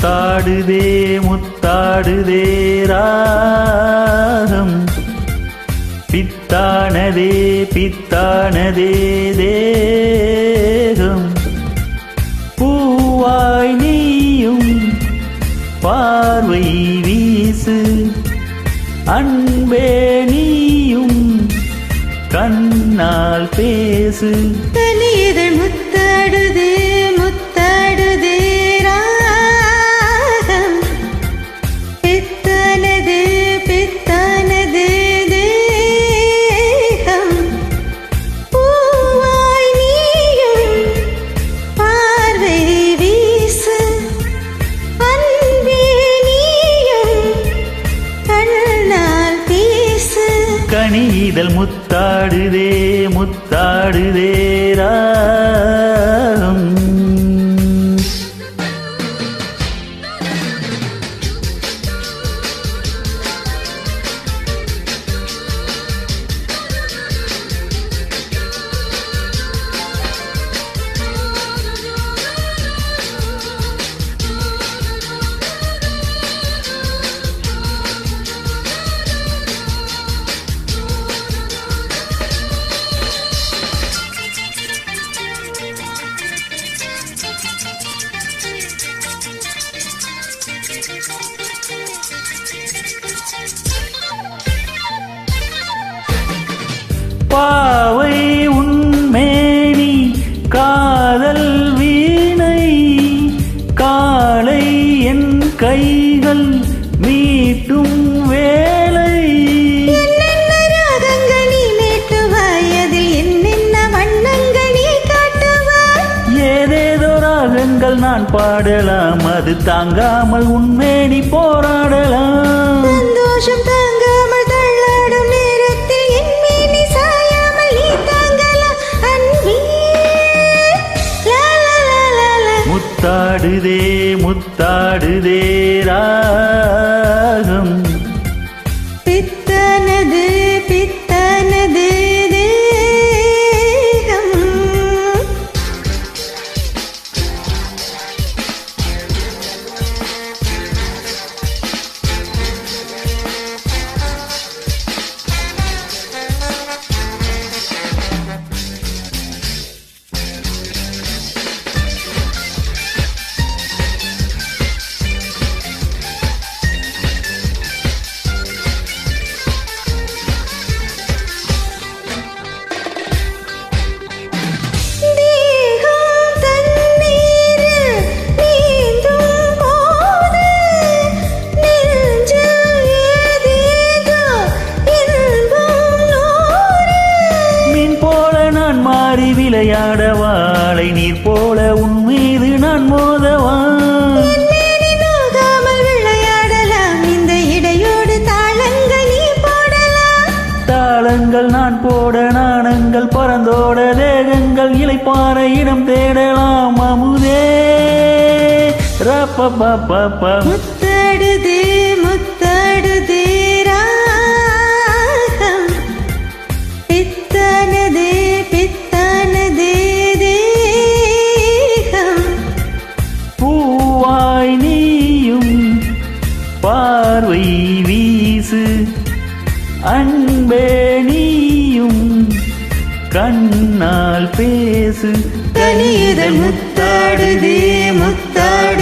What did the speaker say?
முத்தாடுதே முத்தாடுதே ராகம். பித்தானதே பித்தானதே தேகம். பூவாய் நீயும் பார்வை வீசு. அன்பே நீயும் கண்ணால் பேசு. தனியதழ் முத்தாடுதே கணிதல் முத்தாடுதே முத்தாடுதே ராகம் பாவை உன்மேனி காதல் வீணை காலை என் கைகள் மீட்டும் வேலை. ஏதேதோ ராகங்கள் நான் பாடலாம் அது தாங்காமல் உன்மேனி போராடலாம். சந்தோஷம் முத்தாடுதே மாறி விளையாட வாழை நீர் போல உன் மீது நான் மோதவா? விளையாடலாம். இந்த இடையோடு தாளங்கள் நீ போடலாம். தாளங்கள் நான் போட நாணங்கள் பறந்தோட தேகங்கள் இலைப்பாற இடம் தேடலாம். அமுதே. ரப்ப நீயும் கண்ணால் பேசு. கனியுதல் முத்தாடுதே முத்தாடு